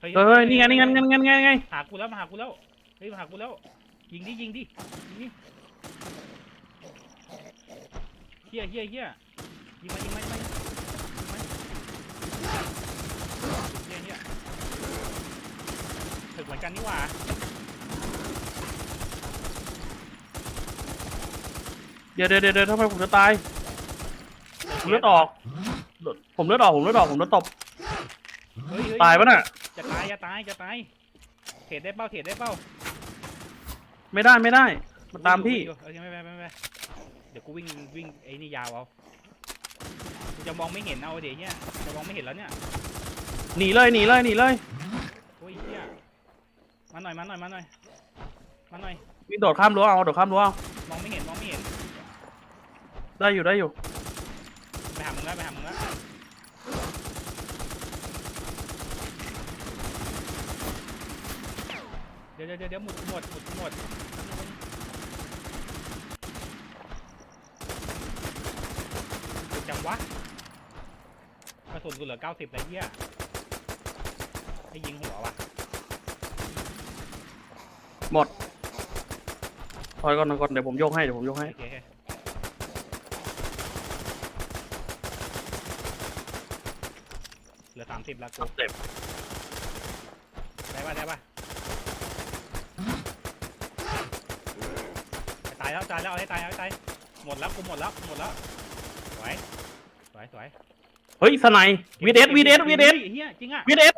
เฮ้ยเฮ้ยนี่ไงนี่ไงนี่ไงนี่ไงนี่ไงหากูแล้วมาหากูแล้วเฮ้ยมาหากูแล้วยิงดิยิงดิยิงดิเฮียเฮียเฮียยิงมายิงมายิงมายิงมาเฮียเฮียถึกเหมือนกันนี่หว่าเดี๋ยวเดี๋ยวเดี๋ยวเดี๋ยวทำไมผมจะตายผมเลือดออกผมเลือดออกผมเลือดออกผมเลือดตบเฮ้ยเฮ้ตายปะน่ะ จะตายจะตายจะตายเทรดได้เป้าเทรดได้เป้าไม่ได้ไม่ได้มาตามพี่วิ่งอยู่วิ่งอยู่โอเคไม่เป็นไรไม่เป็นไรเดี๋ยวกูวิ่งวิ่งไอ้นี่ยาวเอากูจะมองไม่เห็นเอาเดี๋ยวเนี่ยจะมองไม่เห็นแล้วเนี่ยหนีเลยหนีเลยหนีเลยโอ้ยเฮียมาหน่อยมาหน่อยมาหน่อยมาหน่อยมีโดดข้ามรั้วเอาโดดข้ามรั้วเอามองไม่เห็นมองไม่เห็นได้อยู่ได้อยู่ไปหามึงแล้วไปหามึงแล้ว ดี๋ยวเดี๋ยวเดี๋ยวหมดหมดหมดหมดจังวะกระสุนกูเหลือเก้าสิบแล้วเฮียให้ยิงหัววะหมดถอยก่อนถอยก่อนเดี๋ยวผมโยกให้เดี๋ยวผมโยกให้ โอเคเหลือสามสิบแล้วกูเต็มได้ปะได้ปะายแล้วตายแล้วเอาให้ตายเอาให้ตายหมดแล้วกูหมดแล้วหมดแล้วสวยสวยสวยเฮ้ยสไนวีเดสวีเดสวีเดสเฮียจริงอะวีเดส